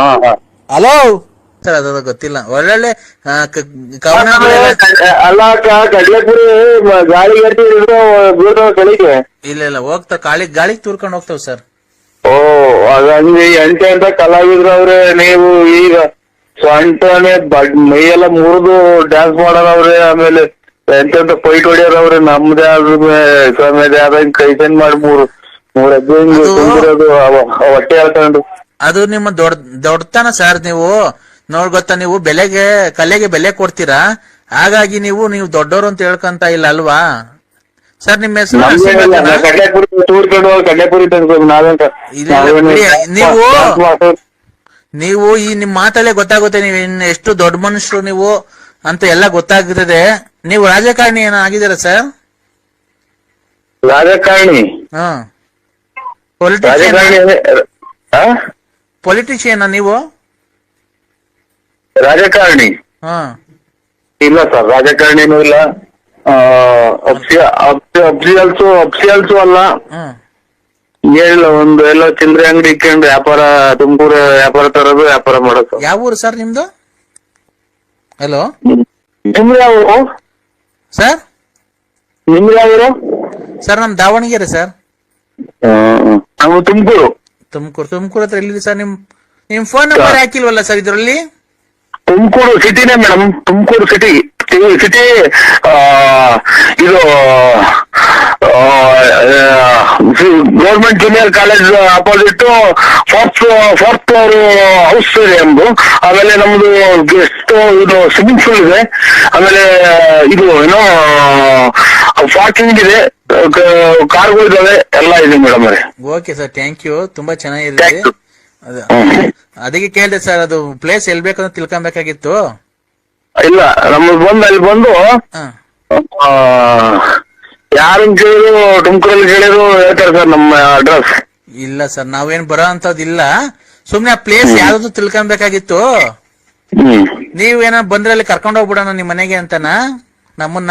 ಹಾ ಹಾ. Hello sir ಅದು ಗೊತ್ತಿಲ್ಲ. ಒಳ್ಳೊಳ್ಳೆ ಆ, ಕ- ಕವನಗಳೆಲ್ಲ ಅಲ್ಲ ಅಕ್ಕ ಕಡ್ಲೆಪುರಿ ಮ- ಗಾಳಿ ಗಟ್ಟಿ ಬೀಳ್ತಾವ ಕಳಿಗೆ ಇಲ್ಲ ಇಲ್ಲ ಹೋಗ್ತಾ ಗಾಳಿ ಗಾಳಿಗೆ ತೂರ್ಕೊಂಡು ಹೋಗ್ತಾವ್ ಸರ್. ಓ ಅದಂದ್ರೆ ಎಂಟೆ ಅಂತ ಕಲಾವಿದ್ರು ಅವ್ರೆ ನೀವು ಈಗ ಸೊಂಟನೆ ಬಡ್ ಮೈಯೆಲ್ಲ ಮುರಿದು ಡ್ಯಾನ್ಸ್ ಮಾಡೋರವ್ರೆ ಆಮೇಲೆ ಎಂತೆಂತ ಫೈಟ್ ಹೊಡಿಯೋರವ್ರೆ ನಮ್ದೇ ಆದ ಸಮಯದ ಆದಂಗ್ ಕೈಸನ್ ಮಾಡಿ ಮೂರು ಮೂರ್ ಅದು- ಅವ ಹೊಟ್ಟೆ ಹೇಳ್ಕೊಂಡು ಅದು ನಿಮ್ಮ ದೊಡ್ಡ ದೊಡ್ಡತನ ಸರ್ ನೀವು. ನೋಡ್ ಗೊತ್ತಾ ನೀವು ಬೆಲೆಗೆ ಕಲೆಗೆ ಬೆಲೆ ಕೊಡ್ತೀರಾ? ಹಾಗಾಗಿ ನೀವು ನೀವು ದೊಡ್ಡವರು ಅಂತ ಹೇಳ್ಕೊಂತ ಇಲ್ಲ ಅಲ್ವಾ? ಸರ್ ನಿಮ್ಮ ಹೆಸರು. ನೀವು- ನೀವು ಈ ನಿಮ್ ಮಾತಲ್ಲೇ ಗೊತ್ತಾಗುತ್ತೆ ನೀವು ಇನ್ ಎಷ್ಟು ದೊಡ್ಡ ಮನುಷ್ಯರು ನೀವು ಅಂತ ಎಲ್ಲ ಗೊತ್ತಾಗ್ತದೆ. ನೀವು ರಾಜಕಾರಣಿ ಏನೋ ಆಗಿದ್ದೀರಾ ಸರ್ ರಾಜಕಾರಣಿ? ಹಾ. ರಾಜಕಾರಣಿ ಪೊಲಿಟಿಷಿಯನ್ ನೀವು? ರಾಜಕಾರಣಿ. ಹಾ. ಇಲ್ಲ ಸರ್ ರಾಜಕಾರಣಿನೂ ಇಲ್ಲ. ಅಬ್ಸಿಯಲ್ಸು ಅಬ್ಸಿಯಲ್ಸು ಅಲ್ಲ. ಹ್ಮ್. ಏನಿಲ್ಲ ಒಂದು ಎಲ್ಲ ಚಿಲ್ಲರೆ ಅಂಗಡಿ ಇಟ್ಕೊಂಡು ವ್ಯಾಪಾರ ತುಮಕೂರು ವ್ಯಾಪಾರ ತರೋದು ವ್ಯಾಪಾರ ಮಾಡೋದು. ಯಾವ ಊರು ಸರ್ ನಿಮ್ದು? ಹಲೋ ನಿಮ್ದು ಯಾವ ಸರ್ ನಿಮ್ದು ಯಾವ ಊರು? ಸರ್ ನಮ್ ದಾವಣಗೆರೆ ಸರ್ ನಾವು ತುಮಕೂರು. ತುಮಕೂರು ತುಮಕೂರು ಹತ್ರ ಎಲ್ಲಿದೆ ಸರ್ ನಿಮ್ ನಿಮ್ ಫೋನ್ ನಂಬರ್ ಹಾಕಿಲ್ವಲ್ಲ ಸರ್ ಇದ್ರಲ್ಲಿ? ತುಮಕೂರು ಸಿಟಿನೇ ಮೇಡಮ್ ತುಮಕೂರು ಸಿಟಿ ಸಿಟಿ ಇದು government junior college opposite fourth fourth floor house ಇದೆ ನಮ್ದು ಆಮೇಲೆ ನಮ್ದು ಗೆಸ್ಟ್ ಇದು ಸ್ವಿಮ್ಮಿಂಗ್ ಪೂಲ್ ಇದೆ. ಆಮೇಲೆ ಇದು ಏನೋ ಪಾರ್ಕಿಂಗ್ ಇದೆ. ಕಾರ್ಗಳು ಇದಾವೆ ಎಲ್ಲ ಇದೆ ಮೇಡಮ್ ಅವರೇ. ಓಕೆ ಸರ್ ಥ್ಯಾಂಕ್ ಯು ತುಂಬಾ ಚೆನ್ನಾಗಿದೆ. ಅದು- ಅದಕ್ಕೆ ಕೇಳಿದೆ ಸರ್ ಅದು ಪ್ಲೇಸ್ ಎಲ್ಲಿ ಬೇಕಂತ ತಿಳ್ಕೊಬೇಕಾಗಿತ್ತು. ಇಲ್ಲ ನಮ್ಗೆ ಬಂದು ಅಲ್ಲಿ ಬಂದು ಯಾರು ಯಾರನ್ನ ಕೇಳಿದ್ರು ತುಮಕೂರಲ್ಲಿ ಕೇಳಿದ್ರು ಹೇಳ್ತಾರೆ ಸರ್ ನಮ್ಮ ಅಡ್ರೆಸ್ ಇಲ್ಲ ಸರ್ ನಾವೇನ್ ಬರೋ ಅಂತದಿಲ್ಲ ಸುಮ್ನೆ ಆ ಪ್ಲೇಸ್ ಯಾವ್ದು ತಿಳ್ಕೊಬೇಕಾಗಿತ್ತು. ಹ್ಮ್. ನೀವೇನ ಬಂದ್ರೆ ಅಲ್ಲಿ ಕರ್ಕೊಂಡ್ ಹೋಗ್ಬಿಡೋಣ ನಿಮ್ ಮನೆಗೆ ಅಂತನ? ನಮ್ಮನ್ನ?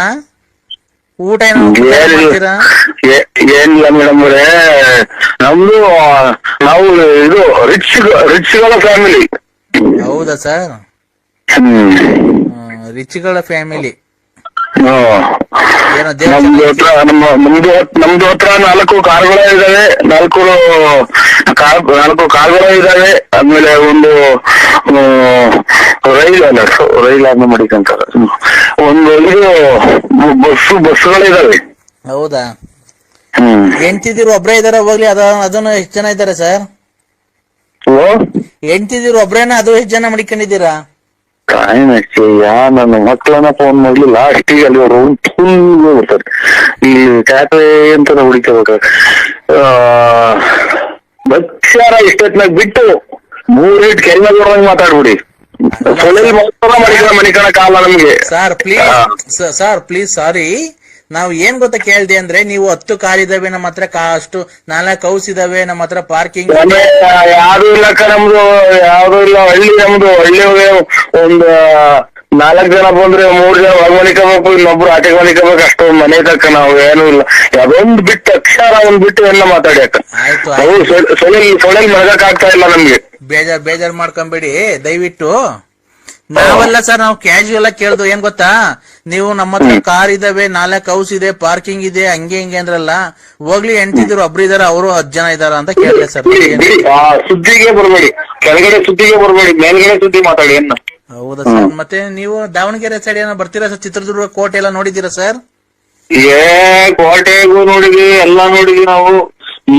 ಊಟ ಏನೋ ಏನಿಲ್ಲ. ಮಾಡ್ತೀರಾ? ಏ- ಏನಿಲ್ಲ ಮೇಡಮ್ ಅವರೇ. ನಮ್ದು ನಾವು ಇದು ರಿಚ್ ರಿಚ್ಗಳ ಫ್ಯಾಮಿಲಿ ಹೌದಾ ಸರ್? ಹ್ಮ್. ರಿಚ್ಗಳ ಫ್ಯಾಮಿಲಿ. ನಮ್ದು ಹತ್ರ ನಮ್ಮ ನಮ್ದು ನಮ್ದು ಹತ್ರ ನಾಲ್ಕು ಕಾರ್ಗಳ ಇದಾವೆ. ನಾಲ್ಕು ಕಾರ್ ನಾಲ್ಕು ಕಾರ್ಗಳ ಇದಾವೆ. ಆದ್ಮೇಲೆ ಒಂದು ಆ, ರೈಲ್ ಅಲ್ಲ ರೈಲ್ ಅನ್ನ ಮಾಡಿಕಂತ ಒಂದು ಇದು ಬಸ್ಸು ಬಸ್ಸುಗಳಿದಾವೆ ಹೌದಾ? ಹ್ಮ್. ಹೆಂಡ್ತಿದಿರು ಒಬ್ರೇ ಇದಾರ ಹೋಗ್ಲಿ ಅದ ಅದನ್ನು ಎಷ್ಟು ಜನ ಇದಾರೆ ಸರ್? ಓ ಹೆಂಡ್ತಿದಿರು ಒಬ್ರೇನ ಅದು ಎಷ್ಟು ಜನ ಮಡಿಕೊಂಡಿದ್ದೀರಾ? ಕಾಯಿನಕ್ಕೆ ಯಾ ನನ್ನ ಮಕ್ಕಳನ್ನ ಫೋನ್ ಮಾಡ್ಲಿಲ್ಲ. ಈಗ ಅಲ್ಲಿ ಅವರು ಫುಲ್ ಬರ್ತಾರೆ ಈ ಕ್ಯಾಟ್ರೆ ಅಂತ ಹುಡುಕಬೇಕು ಬಕ್ಷಾರ ಇಷ್ಟೊತ್ತಿನಾಗ ಬಿಟ್ಟು ಮೂರ್ ಇಟ್ ಕೆಲ ಕೊಡುವಂಗ್ ಮಾತಾಡ್ಬಿಡಿ. ಮಡಿಕಣ ಮಣಿಕಣ ಕಾಲ ನಮ್ಗೆ. Sir. Please sir please sorry ನಾವು ಏನ್ ಗೊತ್ತಾ ಕೇಳ್ದೆ ಅಂದ್ರೆ ನೀವು ಹತ್ತು ಕಾರ್ ಇದಾವೆ ನಮ್ಮ ಹತ್ರ ಕಾ ಅಷ್ಟು ನಾಲ್ಕು ಹೌಸ್ ಇದಾವೆ ನಮ್ಮ ಹತ್ರ ಪಾರ್ಕಿಂಗ್ ಯಾರು ಇಲ್ಲ ಇಲ್ಲಕ್ಕ ನಮ್ದು ಯಾರು ಇಲ್ಲ ಹಳ್ಳಿ ನಮ್ದು. ಹಳ್ಳಿ ಒಂದು ನಾಲ್ಕ್ ಜನ ಬಂದ್ರೆ ಮೂರ್ ಜನ ಮನಿಕೋಬೇಕು ಇನ್ನೊಬ್ರು ಆಟೆಗೆ ಮನಿಕೋಬೇಕು ಅಷ್ಟು ಮನೆ ತಕ್ಕ ನಾವು ಏನು ಇಲ್ಲ. ಅದೊಂದು ಬಿಟ್ಟು ಅಕ್ಷರ ಒಂದ್ ಬಿಟ್ಟು ಎಲ್ಲ ಮಾತಾಡಿ ಅಕ್ಕ. ಆಯ್ತು ನಾವು ಆಯ್ತು. ಮಲಗಕ್ ಆಗ್ತಾ ಇಲ್ಲ ನಮ್ಗೆ. ಬೇಜಾರ್ ಬೇಜಾರ್ ಮಾಡ್ಕೊಂಬೇಡಿ. ದಯವಿಟ್ಟು ನಾವೆಲ್ಲ ಸರ್ ನಾವು ಕ್ಯಾಶುಯಲ್ ಆಗಿ ಕೇಳ್ದು ಏನ್ ಗೊತ್ತಾ? ನೀವು ನಮ್ಮ ಹತ್ರ ಕಾರ್ ಇದಾವೆ ನಾಲ್ಕು ಹೌಸ್ ಇದೆ ಪಾರ್ಕಿಂಗ್ ಇದೆ ಹಂಗೆ ಹಿಂಗೆ ಅಂದ್ರಲ್ಲ ಹೋಗ್ಲಿ ಎಂಟಿದ್ರು ಒಬ್ರು ಇದಾರ ಅವರು ಹತ್ತು ಜನ ಇದಾರ ಅಂತ ಕೇಳಿದೆ ಸರ್ ಸುದ್ದಿಗೆ ಬರಬೇಡಿ. ಕೆಳಗಡೆ ಸುದ್ದಿಗೆ ಬರಬೇಡಿ ಮೇಲ್ಗಡೆ ಸುದ್ದಿ ಮಾತಾಡಿ ಏನು? ಹೌದಾ ಸರ್? ಮತ್ತೆ ನೀವು ದಾವಣಗೆರೆ ಸೈಡ್ ಏನೋ ಬರ್ತೀರಾ ಸರ್? ಚಿತ್ರದುರ್ಗ ಕೋಟೆ ಎಲ್ಲ ನೋಡಿದೀರಾ ಸರ್? ಏ ಕೋಟೆಗೂ ನೋಡಿದ್ವಿ ಎಲ್ಲಾ ನೋಡಿದ್ವಿ ನಾವು.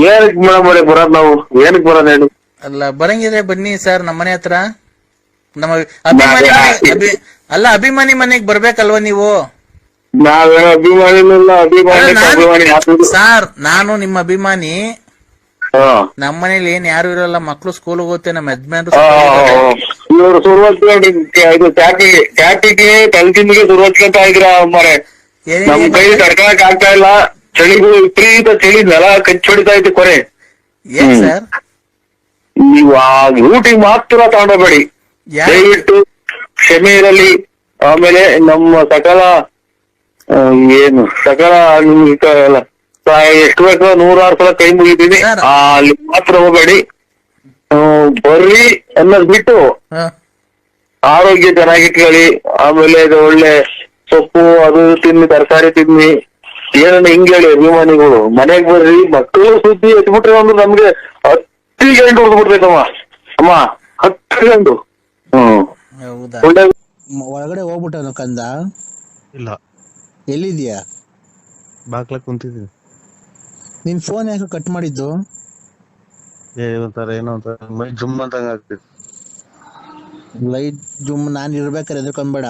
ಏನಕ್ ಮೇಡಮ್ ಬರೋದ್ ನಾವು? ಏನಕ್ ಬರೋದ್ ಹೇಳಿ? ಅಲ್ಲ ಬರಂಗಿದ್ರೆ ಬನ್ನಿ ಸರ್ ನಮ್ಮನೆ ಹತ್ರ. ನಮ್ಮ ಅಭಿಮಾನಿ ಮನೆ- ಅಭಿ- ಅಲ್ಲ ಅಭಿಮಾನಿ ಮನೆಗ್ ಬರ್ಬೇಕಲ್ವಾ ನೀವು? ನಾವೇನೋ ಅಭಿಮಾನಿನಿಲ್ಲ ಅಭಿಮಾನಿ ನಾನು- ಅಭಿಮಾನಿ ಹಾಕುದು ಸರ್ ನಾನು ನಿಮ್ಮ ಅಭಿಮಾನಿ. ಹಾ. ನಮ್ಮ ಮನೇಲಿ ಏನ್ ಯಾರು ಇರಲ್ಲ ಮಕ್ಳು ಸ್ಕೂಲ್ ಹೋಗುತ್ತೆ ನಮ್ಮ ಯಜಮಾನ್ರು ಇವರು ಸುರುವತ್ಕೊಂಡು ಇದು ಟ್ಯಾಪಿಗೆ ಟ್ಯಾಪಿಗೆ ತಲೆತಿಂದಿಗೆ ಸುರುವತ್ಕೊಂತ ಇದ್ರ ಮಾರೇ. ನಮ್ ಕೈ ತಡ್ಕೊಳಕ್ ಆಗ್ತಾ ಇಲ್ಲ. ಚಳಿಗೂ ವಿಪರೀತ ಚಳಿ ನೆಲ ಕಚ್ಚೊಡಿತಾ ಐತಿ ಕೊರೆ ಏನ್. ಸರ್? ನೀವು ಆ ಊಟಿಗೆ ಮಾತ್ರ ತಗೊಂಡೋಗ್ಬೇಡಿ. ದಯವಿಟ್ಟು ಕ್ಷಮೆ ಇರಲಿ. ಆಮೇಲೆ ನಮ್ಮ ಸಕಲ ಏನು ಸಕಲ ನಿಮ್ಗೆ ಎಷ್ಟು ಬೇಕೋ ನೂರಾರು ಸಲ ಕೈ ಮುಗಿತೀನಿ. ಅಲ್ಲಿ ಮಾತ್ರ ಹೋಗಬೇಡಿ. ಬರ್ರಿ ಅನ್ನೋದ್ ಬಿಟ್ಟು ಆರೋಗ್ಯ ಚೆನ್ನಾಗಿಟ್ಕೊಳ್ಳಿ ಆಮೇಲೆ ಇದು ಒಳ್ಳೆ ಸೊಪ್ಪು ಅದು ತಿನ್ನಿ ತರಕಾರಿ ತಿನ್ನಿ. ಏನನ್ನ ಹಿಂಗ್ ಹೇಳಿ ಅಭಿಮಾನಿಗಳು. ಮನೆಗ್ ಬರ್ರಿ ಮಕ್ಕಳು ಸುದ್ದಿ ಎತ್ಬಿಟ್ರೆ ಅಂದ್ರೆ ನಮ್ಗೆ ಹತ್ತಿ ಗಂಟು ಹೊಡೆದು ಬಿಡ್ತೈತಮ್ಮ ಅಮ್ಮ ಹತ್ತಿ ಗಂಟು. ಹೌದಾ? ಒಳಗಡೆ ಹೋಗ್ಬಿಟ್ಟ ಕಂದ? ಇಲ್ಲ. ಎಲ್ಲಿದ್ಯಾ? ಬಾಕ್ಲ ಕುಂತಿದ್ದೀನಿ. ನಿನ್ ಫೋನ್ ಯಾಕೆ ಕಟ್ ಮಾಡಿದ್ದು? ಏ ಒಂಥರ ಏನೋ ಒಂಥರ ಮೈ ಜುಮ್ ಅಂತಂಗ ಆಗ್ತಿತ್ತು ಲೈಟ್ ಜುಮ್ ನಾನ್ ಇರ್ಬೇಕಾದ್ರೆ ಎದ್ಕೊಂಬೇಡ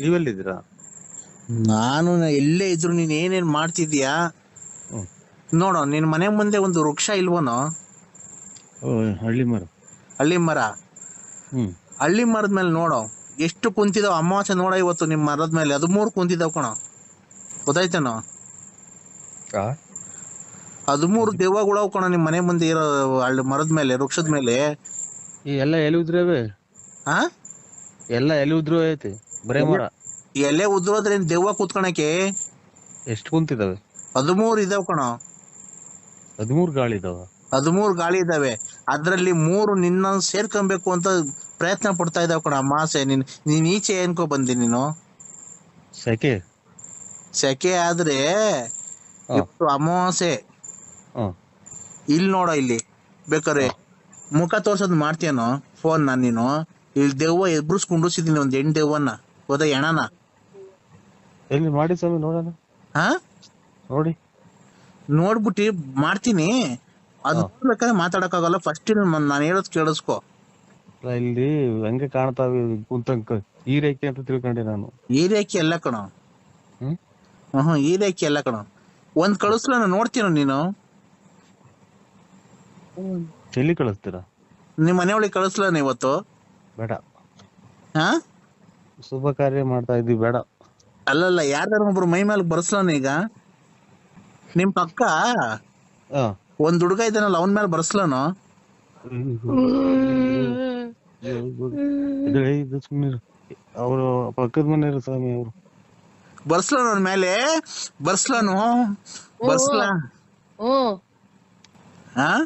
ನೀವೆಲ್ಲಿದ್ದೀರಾ? ನಾನು ನ- ಎಲ್ಲೇ ಇದ್ರು ನೀನ್ ಏನೇನ್ ಮಾಡ್ತಿದ್ಯಾ ಹ್ಮ್. ನೋಡು ನಿನ್ ಮನೆ ಮುಂದೆ ಒಂದು ವೃಕ್ಷ ಇಲ್ವನೋ? ಓ ಹಳ್ಳಿ ಮರ. ಹಳ್ಳಿ ಮರ. ಹಳ್ಳಿ ಮರದ ಮೇಲೆ ನೋಡೋ. ಎಷ್ಟು ಕುಂತಿದಾವ? ಅಮಾವಾಸ್ಯೆ ನೋಡ ಇವತ್ತು ನಿಮ್ ಮರದ ಮೇಲೆ. ಹದಿಮೂರು ಕುಂತಿದಾವ ಕಣ. ಗೊತ್ತಾಯ್ತೇನೋ? ಹದಿಮೂರು ದೆವ್ವಗಳು ಕಣ ನಿಮ್ಮ ಮನೆ ಮುಂದೆ ಇರೋ ಹಳ್ಳಿ ಮರದ ಮೇಲೆ ವೃಕ್ಷದ ಮೇಲೆ. ಈ ಎಲ್ಲ ಎಲ್ಲಿ ಉದ್ರವೆ ಆ? ಎಲ್ಲ ಎಲ್ಲಿ ಉದ್ರು ಐತಿ. ಬರೇ ಮರ ಎಲ್ಲೇ ಉದ್ರೋದ್ರೆ ದೆವ್ವ ಕೂತ್ಕೊಳಕ್ಕೆ ಎಷ್ಟು ಕುಂತಿದಾವೆ? ಹದಿಮೂರು ಇದಾವ್ ಕಣ. ಹದಿಮೂರು ಗಾಳಿ ಇದಾವ. ಹದಿಮೂರು ಗಾಳಿ ಇದಾವೆ. ಅದ್ರಲ್ಲಿ ಮೂರು ನಿನ್ನ ಸೇರ್ಕೊಬೇಕು ಅಂತ ಪ್ರಯತ್ನ ಪಡ್ತಾ ಇದಾವ್ ಕಣ ಅಮಾಸೆ. ನೀನ್ ನೀನ್ ಈಚೆ ಏನ್ಕೋ ಬಂದಿ ನೀನು? ಸೆಕೆ? ಸೆಕೆ ಆದ್ರೆ ಅಮಾವಾಸೆ ಇವತ್ತು ಅಮಾವಾಸ್ಯೆ ಇಲ್ಲಿ ನೋಡ ಇಲ್ಲಿ. ಬೇಕಾದ್ರೆ ಮುಖ ತೋರ್ಸೋದ್ ಮಾಡ್ತೀಯನೋ ಫೋನ್ ನಾನು ನೀನು? ಇಲ್ಲಿ ದೆವ್ವ ಎಬ್ರುಸ್ ಕುಂಡ್ರಿಸಿದೀನಿ ಒಂದ್ ಹೆಣ್ ದೆವ್ವನ್ನ. ಹೋದ ಎಣನ ಎಲ್ಲಿ ಮಾಡಿ ಸ್ವಾಮಿ ನೋಡೋಣ. ಹಾ? ನೋಡಿ. ನೋಡ್ಬಿಟ್ಟು ಮಾಡ್ತೀನಿ. ಅದ್. ಬೇಕಾದ್ರೆ ಮಾತಾಡಕ್ಕಾಗಲ್ಲ. ಫಸ್ಟ್ ನಾನು ಹೇಳೋದ್ ಕೇಳಿಸ್ಕೊ. ಇಲ್ಲಿ ಹಂಗೆ ಕಾಣ್ತಾವೆ ಕುಂತಂಕ ಈ ರೇಖೆ ಅಂತ ತಿಳ್ಕೊಂಡೆ ನಾನು. ಈ ರೇಖೆ ಎಲ್ಲ ಕಣ. ಹ್ಮ್? ಹ್ಮ್ ಈ ರೇಖೆ ಎಲ್ಲ ಕಣ. ಒಂದ್ ಕಳಿಸ್ಲ ನೋಡ್ತೀನ ನೀನು? ಎಲ್ಲಿ ಕಳಿಸ್ತೀರಾ? ನಿಮ್ ಮನೆ ಒಳಗೆ ಕಳಿಸ್ಲ ಇವತ್ತು? ಬೇಡ. ಹಾ? ಶುಭ ಕಾರ್ಯ ಮಾಡ್ತಾ ಇದ್ದೀವಿ ಬೇಡ. ಅಲ್ಲಲ್ಲ ಯಾರ್ದಾರ ಒಬ್ರು ಮೈ ಮೇಲೆ ಬರ್ಸ್ಲಾನ ಈಗ? ನಿಮ್ ಪಕ್ಕ? ಒಂದ್ ಹುಡುಗ ಇದ್ದಾನಲ್ಲ ಅವನ್ ಮೇಲೆ ಬರ್ಸ್ಲಾನು? ಅವರು ಪಕ್ಕದ ಮನೆಯವ್ರು ಸ್ವಾಮಿ ಅವರು. ಬರ್ಸ್ಲಾನು ಅವನ್ ಮೇಲೆ? ಬರ್ಸ್ಲಾನು? ಬರ್ಸ್ಲಾ? ಅವ್ರೆ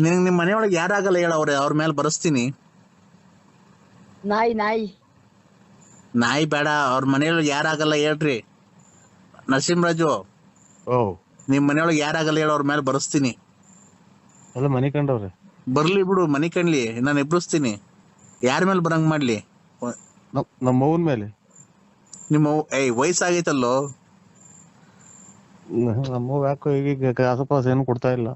ನಿನಗ್ ನಿಮ್ ಮನೆಯೊಳಗೆ ಯಾರಾಗಲ್ಲ ಹೇಳ ಅವ್ರ ಅವ್ರ ಮೇಲೆ ಬರ್ಸ್ತೀನಿ. ನಾಯಿ ನಾಯಿ. ನಾಯಿ ಬೇಡ ಅವ್ರ ಮನೆಯೊಳಗೆ ಯಾರಾಗಲ್ಲ ಹೇಳ್ರಿ. ನರಸಿಂಹರಾಜು ಓ. ನಿಮ್ ಮನೆಯೊಳಗೆ ಯಾರಾಗಲ್ಲ ಹೇಳ ಅವ್ರ ಮೇಲೆ ಬರ್ಸ್ತೀನಿ. ಎಲ್ಲ ಮನೆ ಕಂಡವ್ರೆ. ಬರ್ಲಿ ಬಿಡು ಮನಿ ಕಣ್ಲಿ ನಾನು ಎಬ್ಬಿಸ್ತೀನಿ. ಯಾರ ಮೇಲೆ ಬರಂಗ್ ಮಾಡ್ಲಿ? ನಮ್ ನಮ್ಮ ಅವ್ವನ್ ಮೇಲೆ. ನಿಮ್ಮ ಅವ್ವ- ಏಯ್ ವಯಸ್ಸಾಗೈತಲ್ಲೋ? ನಮ್ಮ ಯಾಕೋ ಈಗ ಆಸಪಾಸ ಏನು ಕೊಡ್ತಾ ಇಲ್ಲ.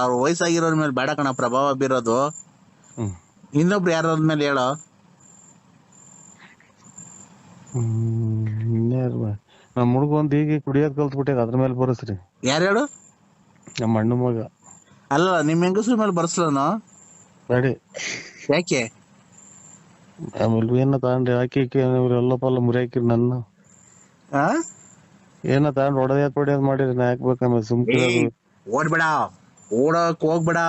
ಅವ್ರ ವಯಸ್ಸಾಗಿರೋರ್ ಮೇಲೆ ಬೇಡ ಕಣ ಪ್ರಭಾವ ಬೀರೋದು. ಹ್ಮ್. ಇನ್ನೊಬ್ರು ಯಾರ ಮೇಲೆ ಹೇಳೋ? ಹ್ಮ್ ಇನ್ಯಾರು ನಮ್ಮ ಹುಡುಗ ಒಂದ್ ಈಗ ಕುಡಿಯೋದ್ ಕಲ್ತ್ಬಿಟ್ಟೆ ಅದ್ರ ಮೇಲೆ ಬರಸ್ರಿ. ಯಾರು ಹೇಳು? ನಮ್ಮ ಅಣ್ಣ ಮಗ. ಅಲ್ಲ ನಿಮ್ ಹೆಂಗಸ್ರ ಮೇಲೆ ಬರ್ಸ್ಲನು ಬೇಡಿ ಯಾಕೆ? ಆಮೇಲೆ ಏನ ತಗೊಂಡ್ರಿ ಹಾಕಿ ಎಲ್ಲ ಪಲ್ಲ ಮುರಿ ಹಾಕಿರಿ ನನ್ನ. ಆ? ಏನ ತಗೊಂಡ್ ಹೊಡೆದ ಹೊಡೆಯೋದ್ ಮಾಡಿರಿ ನಾ ಹಾಕ್ಬೇಕು ಆಮೇಲೆ ಏಯ್, ಓಡ್ಬೇಡ. ಓಡೋಕ್ ಹೋಗ್ಬೇಡ.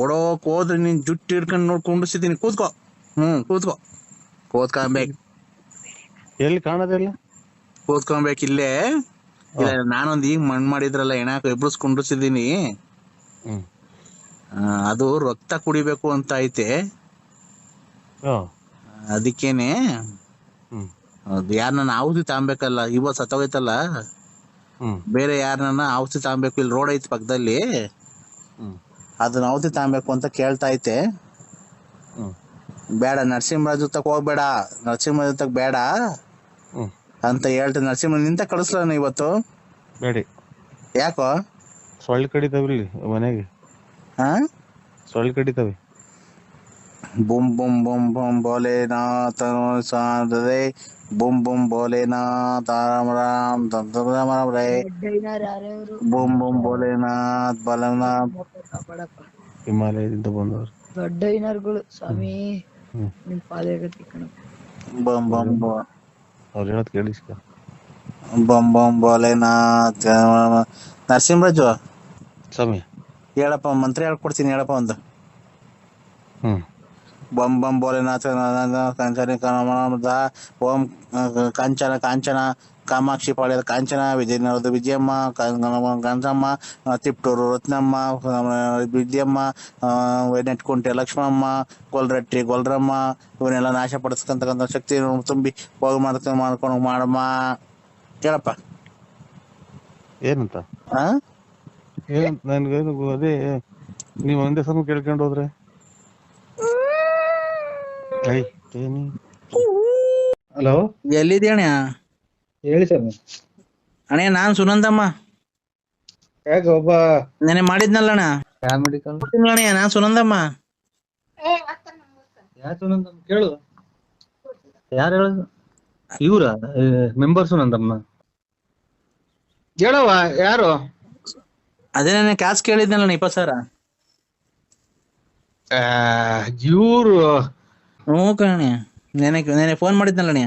ಓಡೋಕ್ ಹೋದ್ರೆ ನೀನ್ ಜುಟ್ಟು ಹಿಡ್ಕೊಂಡ್ ನೋಡ್ ಕುಂಡಿಸಿದೀನಿ ಕೂತ್ಕೋ. ಹ್ಮ್ ಕೂತ್ಕೋ. ಕೂತ್ಕೊಂಬೇಕ್. ಎಲ್ಲಿ ಕಾಣೋದಿಲ್ಲ ಕೂತ್ಕೊಂಬೇಕು ಇಲ್ಲೇ. ಇಲ್ಲ ನಾನೊಂದ್ ಈಗ ಮಣ್ಣು ಮಾಡಿದ್ರಲ್ಲ ಎಣಾಕ ಇಬ್ರಸ್ ಕುಂಡಿಸಿದೀನಿ ಹ್ಮ್. ಅದು ರಕ್ತ ಕುಡಿಬೇಕು ಅಂತ ಐತೆ. ಅದಕ್ಕೇನೆ ಯಾರನ್ನ ಔಷಧಿ ತಗೊಬೇಕಲ್ಲ ಇವತ್ತು ಸತ್ತೋಗೈತಲ್ಲ. ಬೇರೆ ಯಾರನ್ನ ಔಷಧಿ ತಾಂಬೇಕು ಇಲ್ಲಿ ರೋಡ್ ಐತಿ ಪಕ್ಕದಲ್ಲಿ. ಅದನ್ನ ಔಷಧಿ ತಾಂಬೇಕು ಅಂತ ಕೇಳ್ತಾ ಐತೆ. ಬೇಡ ನರಸಿಂಹರಾಜು ತಕ ಹೋಗ್ಬೇಡ ನರಸಿಂಹರಾಜು ತಕ ಬೇಡ ಅಂತ ಹೇಳ್ತ ನರಸಿಂಹ ನಿಂತ ಕಳಿಸ್ಲಾನ ಇವತ್ತು. ಬೇಡಿ. ಯಾಕೋ? ಸೊಳ್ಳೆ ಕಡಿತಾವ್ರಿ ಮನೆಗೆ. ಹಾ? ಸೊಳ್ಳೆ ಕಡಿತಾವೆ. ಬುಮ್ ಬುಮ್ ಬುಮ್ ಬುಮ್ ಭೋಲೆನಾಥನು ಸಾಧದೆ ಬುಮ್ ಬುಮ್ ಭೋಲೆನಾಥ ರಾಮ ರಾಮ್ ರಾಮ ರಾಮ ರೇ. ಬುಮ್ ಬುಮ್ ಭೋಲೆನಾಥ್ ಬಲನಾಥ್ ಹಿಮಾಲಯದಿಂದ ಬಂದವ್ರು. ದೊಡ್ಡಯ್ಯನರ್ಗಳು ಸ್ವಾಮಿ. ಹ್ಮ್. ನಿಮ್ ಪಾದಗತಿ ಕಣ. ಬಮ್ ಬಮ್ ಬೋ. ಅವ್ರು ಹೇಳೋದ್ ಕೇಳಿಸ್ಕ ಬಮ್ ಬಮ್ ಭೋಲೆನಾಥ್ ನರಸಿಂಹರಾಜು? ಸ್ವಾಮಿ. ಹೇಳಪ್ಪ ಮಂತ್ರ ಹೇಳ್ಕೊಡ್ತೀನಿ ಹೇಳಪ್ಪ ಒಂದು. ಹ್ಮ್. ಬಂ ಬಂ ಭೋಲೆನಾಥ ಕಂಚನ ಕಮಲದ ಓಂ ಕಾಂಚನ ಕಾಂಚನ ಕಾಮಾಕ್ಷಿ ಪಾಳ್ಯದ ಕಾಂಚನ ವಿಜಯನಗರದ ವಿಜಯಮ್ಮ ಅಹ್, ತಿಪ್ಟೂರು ರತ್ನಮ್ಮ ಅಹ್, ನೆಟ್ಕುಂಟೆ ಲಕ್ಷ್ಮಮ್ಮ ಗೊಲ್ರಟ್ಟಿ ಗೊಲ್ರಮ್ಮ ಇವನ್ನೆಲ್ಲ ನಾಶ ಪಡಿಸ್ಕೊಂತಕ್ಕಂಥ ಶಕ್ತಿ ತುಂಬಿ ಹೋಗಿ ಮಾಡ್ಕೊಂಡು ಮಾಡ್ಕೊಂಡು ಮಾಡಮ್ಮ. ಹೇಳಪ್ಪ ಏನಂತ? ಆ ಏನಂತ ನನ್ಗೇನು ಅದೇ ನೀವ್ ಒಂದೇ ಸಮ ಕೇಳ್ಕೊಂಡು ಹೋದ್ರೆ? ಏನಿ ಹಲೋ? ಎಲ್ಲಿದೆ ಅಣ್ಣ ಹೇಳಿ ಸರ್ ಅಣ್ಣ ನಾನ್ ಸುನಂದಮ್ಮ. ಯಾಕೆ ಒಬ್ಬ ನೆನೆ ಮಾಡಿದ್ನಲ್ಲ ಅಣ್ಣ ಅಣ್ಣ ನಾನ್ ಸುನಂದಮ್ಮ. ಯಾ ಸುನಂದಮ್ಮ? ಕೇಳು. ಯಾರು ಹೇಳುದು ಇವ್ರ? ಮೆಂಬರ್ಸು ಸುನಂದಮ್ಮ. ಹೇಳವ್ವ ಯಾರು? ಅದೇ ನನ್ನ ಕ್ಯಾಸ್ ಕೇಳಿದ್ನಲ್ಲ ನಿಪ ಸಾವಿರ? ಇವ್ರು ಹ್ಞೂ ಕಣ ನೆನೆ ನೆನೆ ಫೋನ್ ಮಾಡಿದ್ನಲ್ಲ ಅಣ್ಣ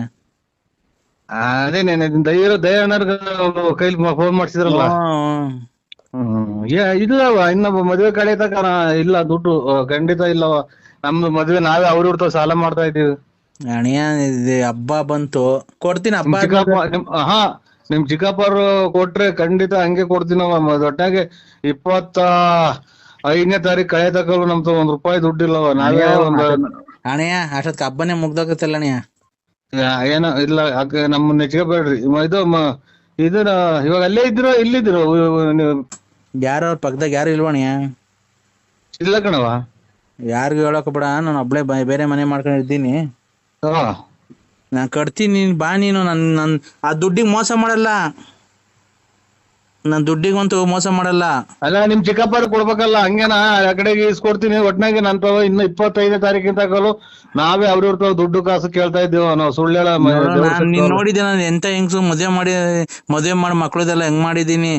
ಅದೇ ನೆನೆ ದಯ ದಯಾನರ್ಗ ಕೈಲಿ ಫೋನ್ ಮಾಡ್ಸಿದ್ರಲ್ಲ. ಇಲ್ಲವ ಇನ್ನೊಬ್ಬ ಮದುವೆ ಕಡೆ ತಕ ಇಲ್ಲ ದುಡ್ಡು ಖಂಡಿತ ಇಲ್ಲವ ನಮ್ದು ಮದುವೆ ನಾವೇ ಅವ್ರ ಇವ್ರ ಸಾಲ ಮಾಡ್ತಾ ಇದೀವಿ ಅಣ್ಣ ಹಬ್ಬ ಬಂತು. ಕೊಡ್ತೀನಿ ಹಬ್ಬ ಹಾ. ನಿಮ್ ಚಿಕ್ಕಪ್ಪರು ಕೊಟ್ರೆ ಖಂಡಿತ ಹಂಗೆ ಕೊಡ್ತೀನಿ ಮ- ಒಟ್ಟಾಗೆ ಇಪ್ಪತ್ತ ಐದನೇ ತಾರೀಕು ಕಳೆ ತಕಲು ನಮ್ದು ಒಂದ್ ರೂಪಾಯಿ ದುಡ್ಡಿಲ್ಲವ ನಾವೇ ಒಂದ್ ಅಣ್ಣಯ್ಯ ಅಷ್ಟೊತ್ತಿಗೆ ಹಬ್ಬನೇ ಮುಗ್ದೋಗತ್ತಲ್ಲ ಅಣ್ಣ ಏನ ಇಲ್ಲ ಅಕ್ಕ ನಮ್ಮ ನೆಚ್ಕೋಬೇಡ್ರಿ ಮ- ಇದು ಮ- ಇದನ್ನ ಇವಾಗ ಅಲ್ಲೇ ಇದ್ರು ಇಲ್ಲಿದ್ರು ಯಾರ ಅವ್ರ ಪಕ್ಕದಾಗ ಯಾರು ಇಲ್ವಣ್ಣ ಇಲ್ಲ ಕಣವ ಯಾರಿಗೂ ಹೇಳಕ್ ಬಿಡ ನಾನು ಒಬ್ಳೆ ಬೇರೆ ಮನೆ ಮಾಡ್ಕೊಂಡಿದ್ದೀನಿ. ಹಾ. ನಾನ್ ಕಟ್ತೀನಿ ನೀನ್ ಬಾ ನೀನು. ನನ್ ನನ್ ಆ ದುಡ್ಡಿಗೆ ಮೋಸ ಮಾಡಲ್ಲ. ನನ್ ದುಡ್ಡಿಗಂತೂ ಮೋಸ ಮಾಡಲ್ಲ. ಅಲ್ಲ ನಿಮ್ ಚಿಕ್ಕಪ್ಪರು ಕೊಡ್ಬೇಕಲ್ಲ ಹಂಗೇನಾ? ಆ ಕಡೆಗೆ ಇಸ್ಕೊಡ್ತೀನಿ ಒಟ್ನಾಗೆ ನನ್ ತಾವ ಇನ್ನು ಇಪ್ಪತ್ತೈದನೇ ತಾರೀಕಿಂತ ತಗೊಳು ನಾವೇ ಅವ್ರ ಇರ್ತಾವ ದುಡ್ಡು ಕಾಸು ಕೇಳ್ತಾ ಇದ್ದೀವ ನಾವು ಸುಳ್ಳ ನಾನ್ ನೀನ್ ನೋಡಿದ್ದೆ ನಾನು ಎಂತ ಹೆಂಗ್ಸು ಮದ್ವೆ ಮಾಡಿ ಮದ್ವೆ ಮಾಡಿ ಮಕ್ಳದೆಲ್ಲ ಹೆಂಗ್ ಮಾಡಿದೀನಿ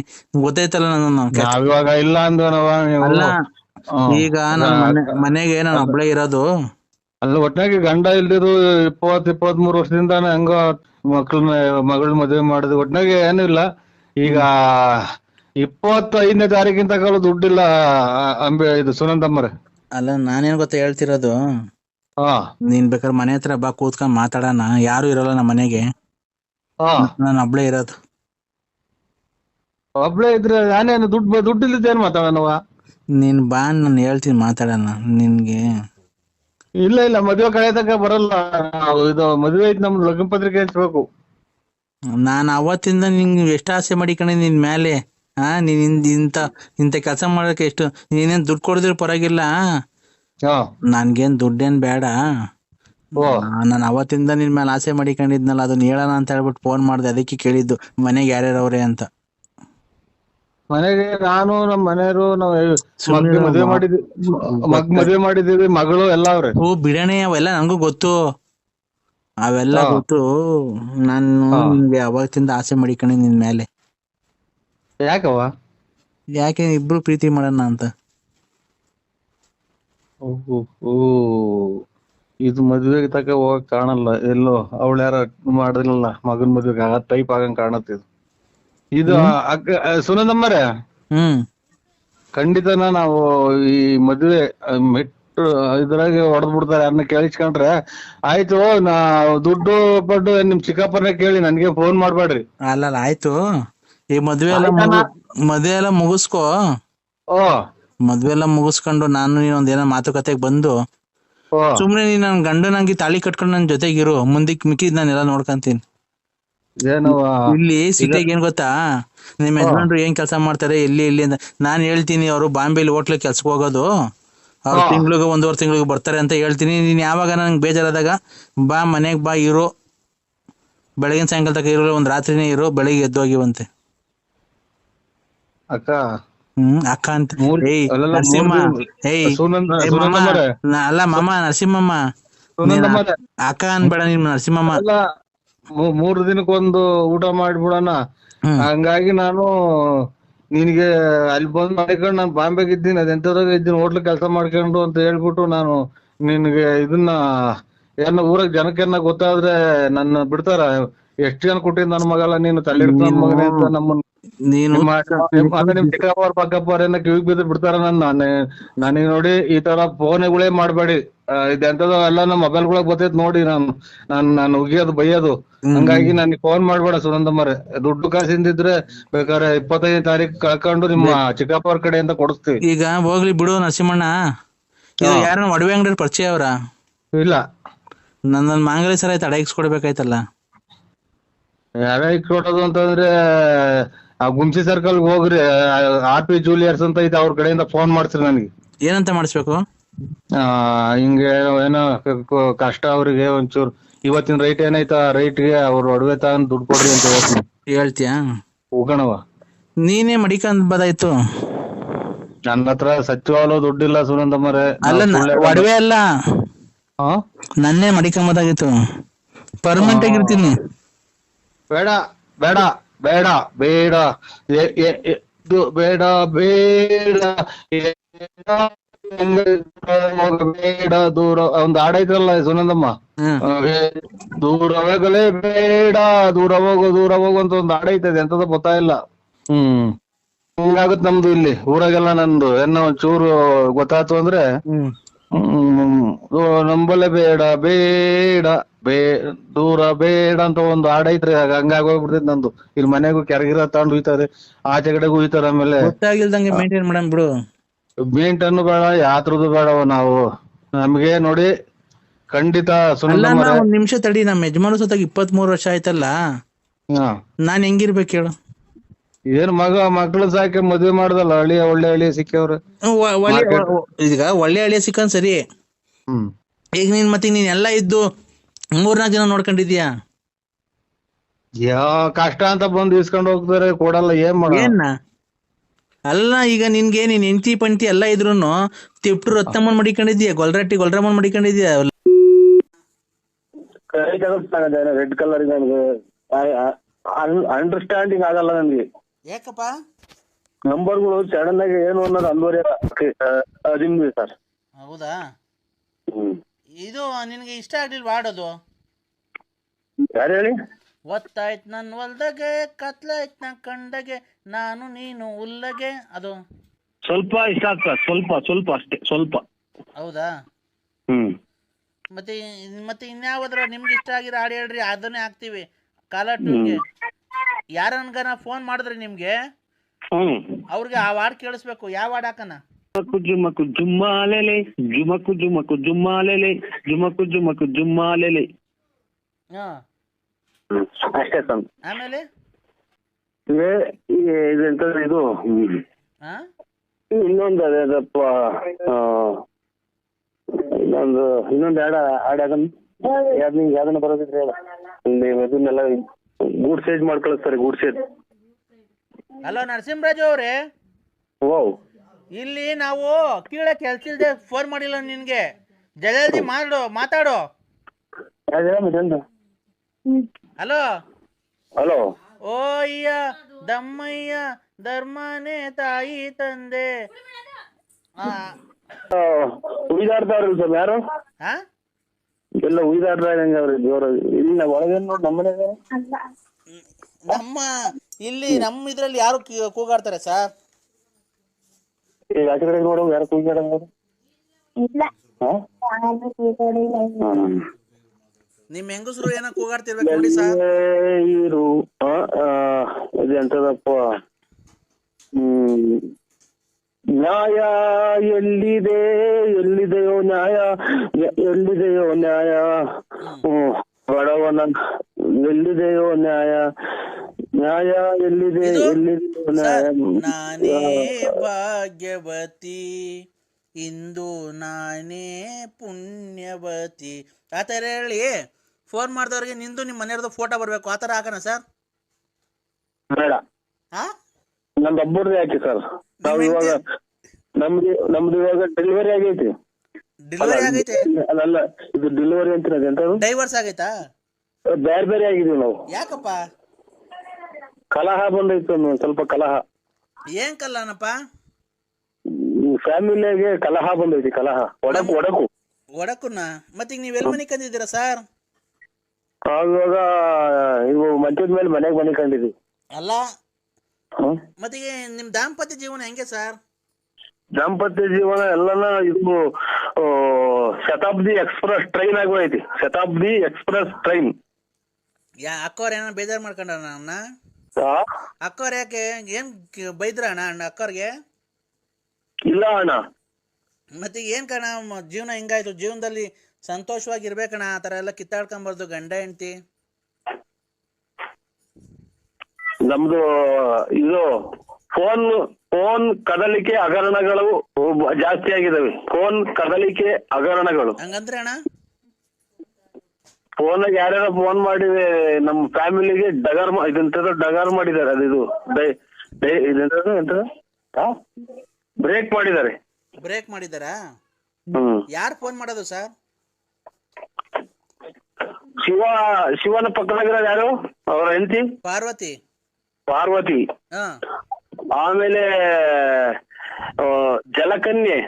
ಗೊತ್ತಾಯ್ತಲ್ಲ ನಾನು ಇವಾಗ ಇಲ್ಲ ಅಂದ್ವನವ ನೀವು. ಅಲ್ಲ. ಈಗ ನನ್ ಮನೆಗೆ ನಾನು ಒಬ್ಳೆ ಇರೋದು. ಅಲ್ಲ ಒಟ್ನಾಗೆ ಗಂಡ ಇಲ್ದಿರು ಇಪ್ಪತ್ ಇಪ್ಪತ್ತ್ ಮೂರು ವರ್ಷದಿಂದ ಹಂಗ ಮಕ್ಳನ್ನ ಮಗಳ ಮದ್ವೆ ಮಾಡಿದ್ವಿ ಒಟ್ನಾಗೆ ಏನು ಇಲ್ಲ. ಈಗ ಇಪ್ಪತ್ತೈದನೇ ತಾರೀಕಿನ ಕಾಲ ದುಡ್ಡಿಲ್ಲ ಆ, ಅಂಬೆ ಇದು ಸುನಂದಮ್ಮರ ಅಲ್ಲ ನಾನೇನ್ ಗೊತ್ತಾ ಹೇಳ್ತಿರೋದು? ಹಾ. ನೀನ್ ಬೇಕಾದ್ರೆ ಮನೆ ಹತ್ರ ಬಾ ಕೂತ್ಕೊಂಡ್ ಮಾತಾಡೋಣ. ಯಾರು ಇರಲ್ಲ ನಮ್ಮ ಮನೆಗೆ. ಹಾ. ನಾನು ಒಬ್ಳೆ ಇರೋದು. ಒಬ್ಳೆ ಇದ್ರೆ ನಾನೇನು ದುಡ್ಡು ದುಡ್ಡು ಇಲ್ಲದ ಏನ್ ಮಾತಾಡನವ ನೀನ್ ಬಾ ನಾನು ಹೇಳ್ತೀನಿ ಮಾತಾಡೋಣ. ನಿನ್ಗೆ. ಇಲ್ಲ ಇಲ್ಲ ಮದುವೆ ಕಡೆ ತಕ ಬರಲ್ಲ. ಇದು ಮದುವೆ ಐತಿ ನಮ್ ಲಗ್ನ ಪತ್ರಿಕೆ ಹಂಚ್ಬೇಕು ನಾನ್ ಅವತ್ತಿಂದ ನಿಂಗೆ ಎಷ್ಟ ಆಸೆ ಮಾಡಿಕಣೆ ನಿನ್ ಮೇಲೆ ಹಾ ನೀನ್ ಇಂದ್- ಇಂತ ಇಂತ ಕೆಲಸ ಮಾಡಕ್ಕೆ ಎಷ್ಟು ನೀನೇನ್ ದುಡ್ಡು ಕೊಡದಿರ್ ಪರವಾಗಿಲ್ಲ ಹಾ. ನನ್ಗೇನ್ ದುಡ್ಡೇನ್ ಬೇಡ. ಓ. ನಾನು ಅವತ್ತಿಂದ ನಿನ್ ಮೇಲೆ ಆಸೆ ಮಾಡಿಕೊಂಡಿದ್ನಲ್ಲ ಅದನ್ನ ಹೇಳೋಣ ಅಂತ ಹೇಳ್ಬಿಟ್ಟು ಫೋನ್ ಮಾಡ್ದೆ ಅದಕ್ಕೆ ಕೇಳಿದ್ದು ಮನೆಗೆ ಯಾರ್ಯಾರವ್ರೆ ಅಂತ. ಮನೆಗೆ ನಾನು ನಮ್ಮ ಮನೆಯವರು ನಾವು ಮದ್ವೆ ಮಾಡಿದ್ವಿ. ಮಗ್ ಮದುವೆ ಮಾಡಿದೀವಿ ಮಗಳು ಎಲ್ಲ ಅವ್ರೆ. ಹೂ ಬಿಡಣೆ ಅವೆಲ್ಲ ನಂಗೂ ಗೊತ್ತು. ಅವೆಲ್ಲ ಹಾ. ಗೊತ್ತು. ನಾನು ಹಾ. ತಿಂದ ಆಸೆ ಮಾಡಿಕೊಂಡೆ ನಿನ್ ಮೇಲೆ. ಯಾಕವ್ವ? ಯಾಕೆ ಇಬ್ರು ಪ್ರೀತಿ ಮಾಡೋಣ ಅಂತ. ಓಹೋ ಓ ಇದು ಮದ್ವೆಗೆ ತಕ ಹೋಗಕ್ ಕಾಣಲ್ಲ. ಎಲ್ಲೋ ಅವಳು ಯಾರ ಮಾಡಿದ್ರಲ್ಲ ಮಗನ್ ಮದ್ವೆಗೆ ಆ ಟೈಪ್ ಆಗಂಗ್ ಕಾಣತ್ತೆ ಇದು. ಇದು ಅಕ್ಕ ಸುನಂದಮ್ಮರೇ ಹ್ಮ್. ಖಂಡಿತ ನಾವು ಈ ಮದುವೆ ಮೆಟ್ಟು ಇದ್ರಾಗ ಹೊಡೆದ್ ಬಿಡ್ತಾರೆ ಅನ್ನ ಕೇಳಿಸ್ಕೊಂಡ್ರೆ ಆಯ್ತು ನಾ ದುಡ್ಡು ಪಡ್ಡು ನಿಮ್ ಚಿಕ್ಕಪ್ಪನ ಕೇಳಿ ನನ್ಗೆ ಫೋನ್ ಮಾಡ್ಬೇಡ್ರಿ. ಅಲ್ಲಲ್ಲ ಆಯ್ತು. ಈ ಮದ್ವೆ ಎಲ್ಲ ಮುಗು- ಮದ್ವೆ ಎಲ್ಲ ಮುಗಿಸ್ಕೋ. ಓ. ಮದ್ವೆ ಎಲ್ಲ ಮುಗಿಸ್ಕೊಂಡು ನಾನು ನೀನ್ ಏನೋ ಮಾತುಕತೆಗೆ ಬಂದು ಓ. ಸುಮ್ನೆ ನೀನ್ ನನ್ ಗಂಡನಂಗಿ ತಾಳಿ ಕಟ್ಕೊಂಡು ನನ್ ಜೊತೆಗಿರು. ಮುಂದಕ್ಕೆ ಮಿಕ್ಕಿದ್ ನಾನೆಲ್ಲ ನೋಡ್ಕಂತೀನಿ. ಇಲ್ಲಿ ಸಿಟಿಗೆ ಏನ್ ಗೊತ್ತಾ? ನಿಮ್ ಯಜಮಾನ್ರು ಏನ್ ಕೆಲಸ ಮಾಡ್ತಾರೆ? ಇಲ್ಲಿ ಇಲ್ಲಿ ಅಂತ. ನಾನ್ ಹೇಳ್ತೀನಿ ಅವರು ಬಾಂಬೆಲಿ ಹೋಟ್ಲ್ ಕೆಲ್ಸಕ್ಕೆ ಹೋಗೋದು. ಅವ್ರ. ತಿಂಗ್ಳಿಗೆ ಒಂದೂವರೆ ತಿಂಗಳಿಗೆ ಬರ್ತಾರೆ ಅಂತ ಹೇಳ್ತೀನಿ. ನೀನ್ ಯಾವಾಗ ನಂಗೆ ಬೇಜಾರಾದಾಗ ಬಾ ಮನೆಗ್ ಬಾ ಇರು. ಬೆಳಗಿನ ಸಾಯಂಕಾಲ ತಕ ಇರೋ ಒಂದ್ ರಾತ್ರಿನೇ ಇರು ಬೆಳಿಗ್ಗೆ ಎದ್ದೋಗಿವಂತೆ ಅಕ್ಕ. ಹ್ಮ್ ಅಕ್ಕ ಅಂತ. ಏಯ್ ನರಸಿಂಹ. ಏಯ್ ಅಲ್ಲ ಮಾಮ ನರಸಿಂಹಮ್ಮ. ಅಕ್ಕ ಅನ್ಬೇಡ ನಿಮ್ ನರಸಿಂಹಮ್ಮ. ಮೂರ್ ದಿನಕ್ಕೊಂದು ಊಟ ಮಾಡಿ ಹ್ಮ್. ಹಂಗಾಗಿ ನಾನು ನಿನಗೆ ಅಲ್ಲಿ ಬಂದ್ ಮಾಡ್ಕೊಂಡು ನಾನು ಬಾಂಬೆಗೆ ಇದ್ದೀನಿ ಅದೆಂತದಾಗ ಇದ್ದೀನಿ ಹೋಟ್ಲ್ ಕೆಲಸ ಮಾಡ್ಕೊಂಡು ಅಂತ ಹೇಳ್ಬಿಟ್ಟು ನಾನು ನಿನಗೆ ಇದನ್ನ ಏನ ಊರಾಗ ಜನಕ್ಕೆನ್ನ ಗೊತ್ತಾದ್ರೆ ನನ್ನ ಬಿಡ್ತಾರ. ಎಷ್ಟ್ ಜನ ಕೊಟ್ಟಿದ್ ನನ್ನ ಮಗಲ್ಲ ನೀನು ತಲೆ ನನ್ ಮಗನೇ ಅಂತ ನಮ್ಮನ್ನ ನೀನು ಚಿಕ್ಕಪ್ಪವ್ರ ಅವ್ರ ಕಿವಿಗ್ ಬಿದ್ದು ಬಿಡ್ತಾರ ನನ್ ನಾನೇ ನನಗ್ ನೋಡಿ ಈ ತರ ಫೋನ್ಗಳೇ ಮಾಡ್ಬೇಡಿ. ಇದೆಂತದ್ದು ಇದೆಂತದೋ ಎಲ್ಲ ನಮ್ಮ ಮೊಬೈಲ್ಗೊಳಗ್ ಬರ್ತೈತ್ ನೋಡಿ ನಾನು ನಾನ್ ನಾನು ಉಗಿಯೋದು ಬೈಯೋದು. ಹಂಗಾಗಿ ನನಗೆ ಫೋನ್ ಮಾಡ್ಬೇಡ ಸುನಂದಮ್ಮರೆ ದುಡ್ಡು ಕಾಸಿಂದಿದ್ರೆ ಬೇಕಾದ್ರೆ ಇಪ್ಪತ್ತೈದನೇ ತಾರೀಕು ಕಳ್ಕೊಂಡು ನಿಮ್ಮ ಚಿಕ್ಕಪ್ಪ ಅವ್ರ ಕಡೆಯಿಂದ ಕೊಡಿಸ್ತೀವಿ. ಈಗ ಹೋಗ್ಲಿ ಬಿಡು ನರಸಿಂಹಣ್ಣ. ಇದು ಯಾರನ್ನ ಒಡವೆ ಅಂಗಡಿ ಪರಿಚಯ ಅವ್ರ? ಇಲ್ಲ. ನನ್ನ ಮಾಂಗಲ್ಯ ಸರ ಆಯ್ತು ಅಡಗಿಸ್ಕೊಡ್ಬೇಕಾಯ್ತಲ್ಲ ಯಾರ ಕೊಡೋದು ಅಂತಂದ್ರೆ ಆ ಗುಂಸಿ ಸರ್ಕಲ್ ಹೋಗ್ರಿ ಆರ್ ಪಿ ಜೂಲಿಯರ್ಸ್ ಅಂತ ಐತೆ ಅವ್ರ ಕಡೆಯಿಂದ ಫೋನ್ ಮಾಡ್ಸ್ರಿ ನನಗೆ. ಏನಂತ ಮಾಡಿಸ್ಬೇಕು? ಆ ಹಿಂಗೆ ಏನೋ ಕ- ಕ- ಕಷ್ಟ ಅವ್ರಿಗೆ ಒಂಚೂರು ಇವತ್ತಿನ ರೈಟ್ ಏನೈತ ರೈಟ್ಗೆ ಅವ್ರು ಒಡವೆ ತಗೊಂಡ್ ದುಡ್ಡು ಕೊಡ್ರಿ ಅಂತ ಹೇಳ್ತೀನಿ. ಹೇಳ್ತೀಯಾ? ಹೋಗೋಣವ. ನೀನೇ ಮಡಿಕಂದ್ ಬದಾಯ್ತು. ನನ್ನ ಹತ್ರ ಸಚಿವಾಲಯ ದುಡ್ಡಿಲ್ಲ ಸುನಂದಮ್ಮರೇ. ಅಲ್ಲ ನ- ಒಡವೆ ಅಲ್ಲ. ಹಾ ನನ್ನೇ ಮಡಿಕಂಬದಾಗಿತ್ತು. ಪರ್ಮನೆಂಟ್ ಆಗಿರ್ತೀನಿ. ಬೇಡ ಬೇಡ. ಬೇಡ ಬೇಡ ಬೇಡ ಬೇಡ ಬೇಡ ದೂರ ಒಂದ್ ಐತಲ್ಲ ಸುನಂದಮ್ಮ? ದೂರ ಹೋಗಲೇ ಬೇಡ ದೂರ ಹೋಗು ದೂರ ಹೋಗು ಅಂತ ಒಂದು ಹಾಡೈತದೆ ಎಂತದ ಗೊತ್ತಾಯಿಲ್ಲ ಹ್ಮ್. ಹಿಂಗಾಗುತ್ತೆ ನಮ್ದು ಇಲ್ಲಿ? ಊರಾಗೆಲ್ಲ ನಂದು ಏನೋ ಒಂಚೂರು ಗೊತ್ತಾಯ್ತು ಅಂದ್ರೆ ಹ್ಮ್ ಹ್ಮ್ ನಂಬಲೆ ಬೇಡ ಬೇಡ ಬೇ ದೂರ ಬೇಡ ಅಂತ ಒಂದು ಹಾಡೈತ್ರಿ ಹಂಗಾಗಿ ಹೋಗ್ಬಿಡ್ತೈತಿ ನಂದು. ಇಲ್ಲಿ ಮನೆಗೂ ಕೆರಗಿರ ತಗೊಂಡ್ ಹುಯ್ತಾರೆ ಆಚೆ ಕಡೆಗೂ ಹುಯ್ತಾರೆ ಆಮೇಲೆ. ಗೊತ್ತಾಗಿಲ್ದಂಗೆ ಮೇಂಟೈನ್ ಮಾಡಮ್ ಬಿಡು. ಮೇಂಟನ್ನು ಬೇಡ ಯಾತ್ರದ್ದು ಬೇಡವ ನಾವು. ನಮ್ಗೆ ನೋಡಿ ಖಂಡಿತ ಅಲ್ಲ ಒಂದ್ ನಿಮಿಷ ತಡಿ ನಮ್ಮ ಯಜಮಾನ ಸತ್ತಾಗ ಇಪ್ಪತ್ಮೂರು ವರ್ಷ ಆಯ್ತಲ್ಲ. ಹಾ. ನಾನ್ ಹೆಂಗಿರ್ಬೇಕು ಹೇಳು. ಏನ್ ಮಗ ಮಕ್ಳು ಸಾಕಿ ಮದ್ವೆ ಮಾಡ್ದಲ್ಲ ಹಳ್ಳಿ ಒಳ್ಳೆ ಹಳ್ಳಿ ಸಿಕ್ಕವ್ರು ಒ- ಒಳ್ಳೆ ಈಗ ಒಳ್ಳೆ ಹಳ್ಳಿ ಸಿಕ್ಕನ್ ಸರಿ. ಹ್ಮ್. ಈಗ ನೀನ್ ಮತ್ತೆ ನೀನ್ ಎಲ್ಲ ಇದ್ದು ಮೂರ್ನಾಲ್ಕು ಜನ ನೋಡ್ಕೊಂಡಿದ್ಯಾ ಯಾವ ಕಷ್ಟ ಅಂತ ಬಂದು ಇಸ್ಕೊಂಡ್ ಹೋಗ್ತಾರೆ ಕೊಡಲ್ಲ ಏನ್ ಮಾಡ ಏನ್ನ ಅಲ್ಲ ಈಗ ನಿನ್ಗೆ ನೀನ್ ಹೆಂಡತಿ ಪಂಟಿ ಎಲ್ಲ ಇದ್ರೂನು ತಿಪ್ಟು ರತ್ನಮ್ಮನ್ ಮಡಿಕೊಂಡಿದ್ಯಾ ಗೊಲ್ರಟ್ಟಿ ಗೊಲ್ರಮ್ಮನ್ ಮಡಿಕೊಂಡಿದ್ಯಾ ರೆಡ್ ಕಲರ್ ನನಗೆ ಅಂಡರ್ಸ್ಟ್ಯಾಂಡಿಂಗ್ ಆಗಲ್ಲ ನನಗೆ. ಯಾಕಪ್ಪ? ನಂಬರ್ಗಳು ಸಡನ್ ಆಗಿ ಏನು ಅನ್ನೋದು ಅಲ್ವರಿ ನಿಮ್ಗೆ ಸರ್ ಹೌದಾ? ಹ್ಮ್. ಇದು ನಿನಗೆ ಇಷ್ಟ ಆಗ್ಲಿಲ್ವಾ ಆಡೋದು? ಯಾರು ಹೇಳಿ? ಒತ್ತಾಯ್ತ್ ನನ್ ಹೊಲ್ದಾಗೆ ಕತ್ಲಾಯ್ತು ನನ್ ಕಂಡಗೆ ನಾನು ನೀನು ಉಲ್ಲಗೆ ಅದು? ಸ್ವಲ್ಪ ಇಷ್ಟ ಆಗ್ತದೆ ಸ್ವಲ್ಪ ಸ್ವಲ್ಪ ಅಷ್ಟೇ ಸ್ವಲ್ಪ. ಹೌದಾ? ಹ್ಮ್. ಮತ್ತೆ ಮತ್ತೆ ಇನ್ಯಾವ್ದ್ರ ನಿಮ್ಗೆ ಇಷ್ಟ ಆಗಿರೋ ಹಾಡು ಹೇಳ್ರಿ ಅದನ್ನೇ ಹಾಕ್ತೀವಿ. ಕಾಲ ಟ್ಯೂನ್ಗೆ ಯಾರನ್ಗನ ಫೋನ್ ಮಾಡಿದ್ರಿ ನಿಮ್ಗೆ? ಹ್ಮ್. ಅವ್ರಿಗೆ ಆ ವಾರ್ಡ್ ಕೇಳಿಸ್ಬೇಕು. ಯಾವ ವಾರ್ಡ್ ಹಾಕನ ಜುಮಕು ಜುಮಕು ಜುಮ್ಮಾಲೆಲೆ. ಜುಮಕು ಜುಮಕು ಜುಮ್ಮಾಲೆಲೆ. ಜುಮಕು ಜುಮಕು ಜುಮ್ಮಾಲೆಲೆ. ಹಾ. ಅಷ್ಟೇ ಸರ್ ಆಮೇಲೆ? ಇದು ಎಂತಂದ್ರೆ ಇದು ಹ್ಮ್. ಹಾ ಇನ್ನೊಂದು ಅದೇದಪ್ಪ ಆ, ಇನ್ನೊಂದು ಇನ್ನೊಂದು ಹಾಡ ಹಾಡು ಯಾವ್ದು ನಿಂಗೆ ಯಾವ್ದನ್ನ ಬರೋದಿದ್ರೆ ಹೇಳ. ನೀವು ಇದನ್ನೆಲ್ಲ ಗೂಡ್ ಸೇಜ್ ಮಾಡಿ ಸರ್ ಗೂಡ್ ಸೇಜ್ ಹಲೋ ನರಸಿಂಹರಾಜು ಅವ್ರೆ. ಓ ಇಲ್ಲಿ ನಾವು ಕೀಳ ಕೆಲ್ಸಿಲ್ದೆ ಫೋನ್ ಮಾಡಿಲ್ಲ ನಿನ್ಗೆ. ಜಲ್ದಿ ಮಾಡು ಮಾತಾಡು. ಹಲೋ. ಹಲೋ. ಓ ಅಯ್ಯ ದಮ್ಮಯ್ಯ ಧರ್ಮನೇ ತಾಯಿ ತಂದೆ. ಸ್ವಲ್ಪ ಯಾರು? ಹಾ ಎಲ್ಲ ಉಳಿದಾಡ್ದಂಗೆ ಅವ್ರು ಜೋರ. ಇಲ್ಲಿ ನಾವು ಒಳಗೆ ನೋಡಿ ನಮ್ಮನೆ ನಮ್ಮ ಇಲ್ಲಿ ನಮ್ಮ ಇದ್ರಲ್ಲಿ ಯಾರು ಕಿ- ಕೂಗಾಡ್ತಾರೆ ಸರ್? ಈಗ ಆಚೆ ಕಡೆ ನೋಡೋ ಯಾರು ಕೂಗಾಡಂಗ ನಿಮ್ ಹೆಂಗಸರು ಏನೋ ಕೂಗಾಡ್ತಿರ್ಬೇಕು ನೋಡಿ ಸರ್. ಇರು? ಆ, ಆ, ಇದು ಎಂತದಪ್ಪ ಹ್ಮ್. ನ್ಯಾಯ ಎಲ್ಲಿದೆ? ಎಲ್ಲಿದೆಯೋ ನ್ಯಾಯ ಎಲ್ಲಿದೆಯೋ ನ್ಯಾಯ? ಬಡವನ ಎಲ್ಲಿದೆಯೋ ನ್ಯಾಯ. ನ್ಯಾಯ ಎಲ್ಲಿದೆ? ಎಲ್ಲಿದೆಯೋ ನ್ಯಾಯ? ನಾನೇ ಭಾಗ್ಯವತಿ ಇಂದು ನಾನೇ ಪುಣ್ಯವತಿ. ಆ ಥರ ಹೇಳಿ ಫೋನ್ ಮಾಡಿದವ್ರಿಗೆ ನಿಂದು ನಿಮ್ಮ ಮನೆಯವ್ರದ್ದು ಫೋಟೋ ಬರಬೇಕು. ಆ ಥರ ಹಾಕೋಣ ಸರ್? ಬೇಡ. ಹಾ ನಮ್ದು ಒಬ್ಬರದೇ ಹಾಕಿ ಸರ್. ನಾವು ಇವಾಗ ನಮ್ದು ನಮ್ದು ಇವಾಗ ಡೆಲಿವರಿ ಆಗೈತಿ. ಡೆಲಿವರಿ ಆಗೈತೆ? ಅಲ್ಲ ಇದು ಡೆಲಿವರಿ ಅಂತ ಡೈವರ್ಸ್ ಆಗೈತಾ? ಬೇರೆ ಬೇರೆ ಆಗಿದೀವಿ ನಾವು. ಯಾಕಪ್ಪ? ಕಲಹ ಬಂದೈತೆ ಒಂದು ಸ್ವಲ್ಪ ಕಲಹ. ಏನ್ ಕಲ್ಲನಪ್ಪ ಫ್ಯಾಮಿಲಿಯಾಗೆ ಕಲಹ ಬಂದೈತಿ ಕಲಹ. ಒಡಕು ಒಡಕು. ಒಡಕುನ? ಮತ್ತೆ ಈಗ ನೀವು ಎಲ್ಲಿ ಮನೆ ಕಂದಿದ್ದೀರಾ ಸರ್? ಇವಾಗ ಇವು ಮಂಚದ ಮೇಲೆ ಮನೆಗೆ ಮನೆ ಕಂಡಿದ್ವಿ ಅಲ್ಲ? ಮತ್ತೆ ನಿಮ್ ದಾಂಪತ್ಯ ಜೀವನ ಹೆಂಗೆ ಸರ್? ದಾಂಪತ್ಯ ಜೀವನ ಎಲ್ಲಾನ ಇದು ಶತಾಬ್ದಿ ಎಕ್ಸ್ಪ್ರೆಸ್ ಟ್ರೈನ್ ಆಗೋಯ್ತಿ ಶತಾಬ್ದಿ ಎಕ್ಸ್ಪ್ರೆಸ್ ಟ್ರೈನ್. ಯಾ ಅಕ್ಕವ್ರ ಏನೋ ಬೇಜಾರ್ ಮಾಡ್ಕೊಂಡ ನನ್ನ ಅಕ್ಕವ್ರ ಯಾಕೆ? ಏನ್ ಬೈದ್ರ ಅಣ್ಣ ಅಣ್ಣ ಅಕ್ಕವ್ರಿಗೆ ಇಲ್ಲ ಅಣ್ಣ. ಮತ್ತೆ ಏನ್ ಕಣ ಜೀವನ ಹಿಂಗಾಯ್ತು? ಜೀವನದಲ್ಲಿ ಸಂತೋಷವಾಗಿರ್ಬೇಕಣ್ಣ ಆ ಆತರ ಎಲ್ಲ ಕಿತ್ತಾಡ್ಕೊಂಬಾರ್ದು ಗಂಡ ಹೆಂಡ್ತಿ. ನಮ್ದು ಇದು ಫೋನ್ ಫೋನ್ ಕದಲಿಕೆ ಹಗರಣಗಳು ಜಾಸ್ತಿ ಆಗಿದಾವೆ. ಫೋನ್ ಕದಲಿಕೆ ಹಗರಣಗಳು. ಹಂಗಂದ್ರೆ ಅಣ್ಣ? ಫೋನ್ ಯಾರ್ಯಾರ ಫೋನ್ ಮಾಡಿದೆ ನಮ್ಮ ಫ್ಯಾಮಿಲಿಗೆ ಡಗರ್ ಮಾ- ಇದೆಂತದ ಡಗರ್ ಮಾಡಿದ್ದಾರೆ. ಅದು ಇದು ಡೈ- ಡೈ- ಇದೆಂತದು ಎಂತದು? ಬ್ರೇಕ್ ಮಾಡಿದ್ದಾರೆ. ಬ್ರೇಕ್ ಮಾಡಿದಾರಾ ಹ್ಮ್. ಯಾರು ಫೋನ್ ಮಾಡೋದು ಸರ್? ಶಿವ ಶಿವನ ಪಕ್ಕದಾಗಿರೋದು ಯಾರು? ಅವರ ಹೆಂಡತಿ? ಪಾರ್ವತಿ. ಪಾರ್ವತಿ. ಆಮೇಲೆ ಜಲಕನ್ಯೆ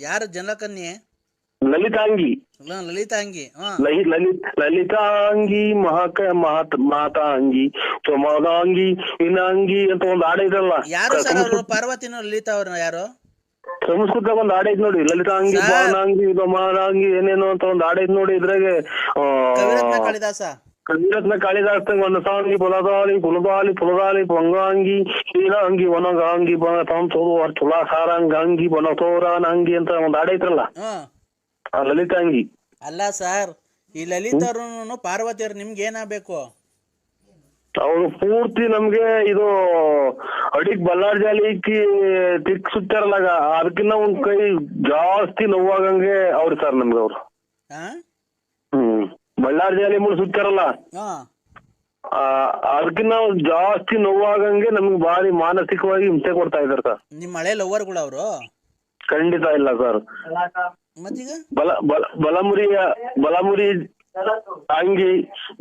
ಯಾರು ಜಲಕನ್ಯೆ ಲಲಿತಾಂಗಿ. ಲ- ಲಲಿತಾಂಗಿ ಹಾ. ಲಹಿ ಲಲಿತ್ ಲಲಿತಾಂಗಿ ಮಹಾಕ ಮಹಾತ್ ಮಾತಾಂಗಿ ಸಮಾನಾಂಗಿ ಇನಾಂಗಿ ಅಂತ ಒಂದು ಹಾಡ ಇದಲ್ಲ. ಯಾರು ಸರ್ ಅವರು? ಲಲಿತಾ ಅವ್ರನ್ನ ಯಾರು? ಸಂಸ್ಕೃತ ಒಂದ್ ಹಾಡ ಐತ್ ನೋಡಿ. ಲಲಿತಾಂಗಿ ಸರ್. ಸಮಾನಾಂಗಿ ಏನೇನೋ ಅಂತ ಒಂದು ಹಾಡ ಐತ್ ನೋಡಿ ಇದ್ರಾಗೆ ಆ, ಕವಿರತ್ನ ಕಾಳಿದಾಸ? ಕವಿರತ್ನ ಕಾಳಿದಾಸ್ತಂಗ್ ಒಂದು ಸಾಂಗಿ ಪುಲದಾಲಿ ಪುಲದಾಲಿ ಪುಲದಾಲಿ ಪೊಂಗಾಂಗಿ ಶೀಲಾಂಗಿ ಒನಗಾಂಗಿ ಬನ ತಂಸೋದು ತುಲಾಸಾರಂಗಾಂಗಿ ಬನಸೋರಾನಂಗಿ ಅಂತ ಒಂದು ಹಾಡ ಐತ್ರಲ್ಲ ಆ ಲಲಿತಾಂಗಿ. ಅಲ್ಲ ಸರ್ ಈ ಲಲಿತಾ ಪಾರ್ವತಿಯರು ಪಾರ್ವತಿ ಅವ್ರು ನಿಮ್ಗೆ ಏನಾಗಬೇಕು? ಅವರು ಪೂರ್ತಿ ನಮ್ಗೆ ಇದು ಅಡಿಗ್ ಬಲ್ಲಾರ್ ಜಾಲಿಕ್ಕಿ ತಿಕ್ ಸುತ್ತಾರಲ್ಲ ಅದಕ್ಕಿಂತ ಒಂದ್ ಕೈ ಜಾಸ್ತಿ ನೋವಾಗಂಗೆ ಅವ್ರಿ ಸರ್ ನಮ್ಗೆ ಅವ್ರು. ಬಳ್ಳಾರಿ ಜಾಲಿ ಮೂಲ ಸುತ್ತಾರಲ್ಲ ಹಾ. ಆ, ಅದಕ್ಕಿಂತ ಒಂದ್ ಜಾಸ್ತಿ ನೋವಾಗಂಗೆ ನಮ್ಗೆ ಭಾರಿ ಮಾನಸಿಕವಾಗಿ ಹಿಂಸೆ ಕೊಡ್ತಾ ಇದಾರೆ ಸರ್. ನಿಮ್ಮ ಹಳೆ ಲವರ್ಗಳು ಅವರು? ಖಂಡಿತ ಇಲ್ಲ ಸರ್. ಮತ್ತೀಗ? ಬಲ ಬಲ ಬಲಮುರಿಯ ಬಲಮುರಿ ಅಂಗಿ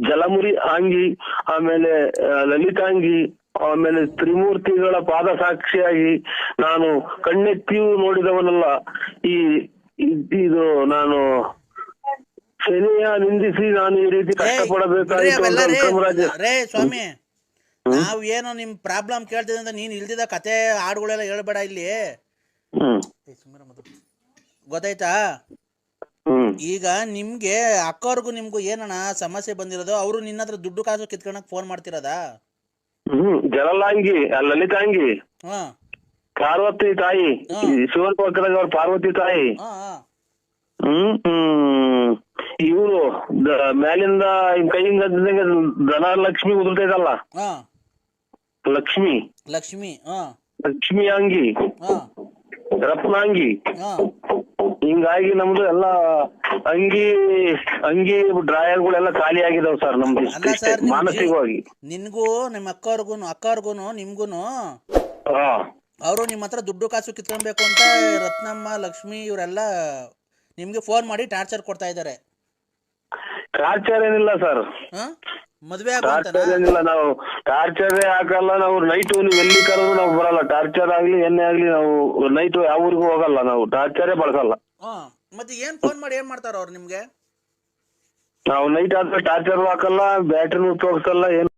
ಜಲಮುರಿ ಅಂಗಿ ಆಮೇಲೆ ಆ, ಲಲಿತಾಂಗಿ ಆಮೇಲೆ ತ್ರಿಮೂರ್ತಿಗಳ ಪಾದ ಸಾಕ್ಷಿಯಾಗಿ ನಾನು ಕಣ್ಣೆತ್ತಿಯೂ ನೋಡಿದವನಲ್ಲ ಈ ಇದ್- ಇದು ನಾನು ಶನಿಯ ನಿಂದಿಸಿ ನಾನು ಈ ರೀತಿ ಕಷ್ಟಪಡಬೇಕಾಗಿತ್ತು ರೇ ಸ್ವಾಮಿ ನಾವ್ ಏನೋ ನಿಮ್ ಪ್ರಾಬ್ಲಮ್ ಕೇಳ್ತಿದ್ದೆ ಅಂತ ನೀನ್ ಇಲ್ದಿದ ಕತೆ ಹಾಡುಗಳೆಲ್ಲ ಹೇಳ್ಬೇಡ ಇಲ್ಲಿ. ಗೊತ್ತಾಯ್ತಾ? ಈಗ ನಿಮ್ಗೆ ಅಕ್ಕವ್ರಿಗೂ ನಿಮ್ಗೂ ಏನಣ್ಣ ಸಮಸ್ಯೆ ಬಂದಿರೋದು? ಅವರು ನಿನ್ನ ಹತ್ರ ದುಡ್ಡು ಕಾಸು ಕಿತ್ಕೊಳಕ್ ಫೋನ್ ಮಾಡ್ತಿರೋದಾ? ಜಲಲಾಂಗಿ ಲಲಿತಾಂಗಿ ಪಾರ್ವತಿ ತಾಯಿ ಶಿವನ್ ಪಕ್ಕದಾಗ ಅವ್ರ ಪಾರ್ವತಿ ತಾಯಿ. ಹ್ಮ್. ಇವರು ಮ್ಯಾಲಿಂದ ಇನ್ ಕೈಯಿಂದ ಧನಲಕ್ಷ್ಮಿ ಧನ ಲಕ್ಷ್ಮಿ ಉದುರ್ತೈತಲ್ಲ ಹಾ. ಲಕ್ಷ್ಮಿ. ಲಕ್ಷ್ಮಿ ಹಾ. ಲಕ್ಷ್ಮಿ ಅಂಗಿ. ಹಾ. ರತ್ನಾಂಗಿ. ಹಿಂಗಾಗಿ ನಮ್ದು ಎಲ್ಲ ಅಂಗಿ ಅಂಗಿ ಡ್ರಾಯರ್ಗಳೆಲ್ಲ ಖಾಲಿ ಆಗಿದಾವ್ ಸರ್ ನಮ್ದು ನಿಮ್ ಮಾನಸಿಕವಾಗಿ. ನಿನ್ಗೂ ನಿಮ್ಮ ಅಕ್ಕವ್ರಿಗೂ ಅಕ್ಕವ್ರಿಗೂ ನಿಮ್ಗೂನು ಅವರು ನಿಮ್ಮ ಹತ್ರ ದುಡ್ಡು ಕಾಸು ಕಿತ್ಕೊಬೇಕು ಅಂತ ರತ್ನಮ್ಮ ಲಕ್ಷ್ಮಿ ಇವರೆಲ್ಲ ನಿಮ್ಗೆ ಫೋನ್ ಮಾಡಿ ಟಾರ್ಚರ್ ಕೊಡ್ತಾ ಇದ್ದಾರೆ. ಟಾರ್ಚರ್ ಏನಿಲ್ಲ ಸರ್. ಹಾ? ಮದ್ವೆ ಟಾರ್ಚರ್ ಏನಿಲ್ಲ ನಾವು. ಟಾರ್ಚರ್ ಹಾಕಲ್ಲ ನಾವು ನೈಟ್ ನೀವು ಎಲ್ಲಿ ಕರೆದ್ರು ನಾವು ಬರಲ್ಲ. ಟಾರ್ಚರ್ ಆಗ್ಲಿ ಎಣ್ಣೆ ಆಗ್ಲಿ ನಾವು ನೈಟ್ ಯಾವ ಊರಿಗೂ ಹೋಗಲ್ಲ ನಾವು. ಟಾರ್ಚರೇ ಬಳಸಲ್ಲ. ಹಾ. ಮತ್ತೆ ಏನ್ ಫೋನ್ ಮಾಡಿ ಏನ್ ಮಾಡ್ತಾರ ಅವ್ರು ನಿಮ್ಗೆ? ನಾವು ನೈಟ್ ಆದ್ರೆ ಟಾರ್ಚರ್ ಹಾಕಲ್ಲ ಬ್ಯಾಟ್ರಿ ಉಪಯೋಗಿಸಲ್ಲ ಏನು